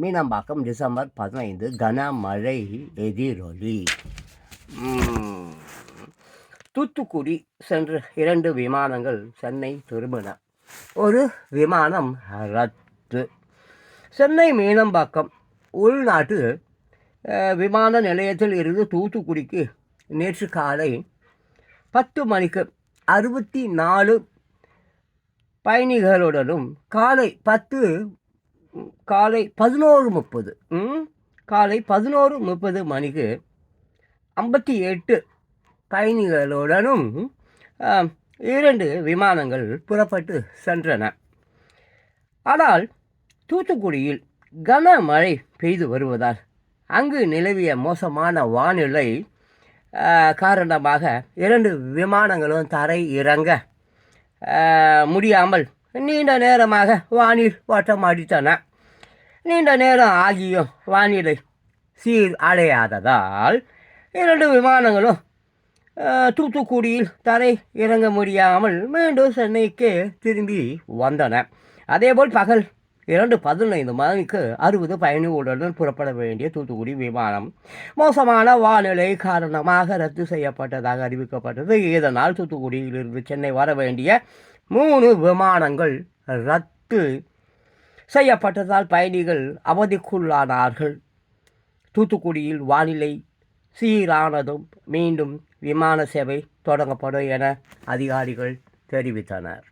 Meenambakkam December பதினைந்து கனமழை எதிரொலி. தூத்துக்குடி சென்று இரண்டு விமானங்கள் சென்னை திரும்பின. ஒரு விமானம் ரத்து. சென்னை மீனம்பாக்கம் உள்நாட்டு விமான நிலையத்தில் இருந்து தூத்துக்குடிக்கு நேற்று காலை பத்து மணிக்கு அறுபத்தி நாலு பயணிகளுடனும் காலை பத்து காலை பதினோரு முப்பது. காலை பதினோரு முப்பது மணிக்கு ஐம்பத்தி எட்டு பயணிகளுடனும் இரண்டு விமானங்கள் புறப்பட்டு சென்றன. ஆனால் தூத்துக்குடியில் கனமழை பெய்து வருவதால் அங்கு நிலவிய மோசமான வானிலை காரணமாக இரண்டு விமானங்களும் தரை இறங்க முடியாமல் நீண்ட நேரமாக வானில் ஓட்டம் அடித்தன. நீண்ட நேரம் ஆகியும் வானிலை சீர் அடையாததால் இரண்டு விமானங்களும் தூத்துக்குடியில் தரை இறங்க முடியாமல் மீண்டும் சென்னைக்கு திரும்பி வந்தன. அதேபோல் பகல் இரண்டு பதினைந்து மணிக்கு அறுபது பயணிகளுடன் புறப்பட வேண்டிய தூத்துக்குடி விமானம் மோசமான வானிலை காரணமாக ரத்து செய்யப்பட்டதாக அறிவிக்கப்பட்டது. இதனால் தூத்துக்குடியிலிருந்து சென்னை வர வேண்டிய மூணு விமானங்கள் ரத்து செய்யப்பட்டதால் பயணிகள் அவதிக்குள்ளானார்கள். தூத்துக்குடியில் வானிலை சீரானதும் மீண்டும் விமான சேவை தொடங்கப்படும் என அதிகாரிகள் தெரிவித்தனர்.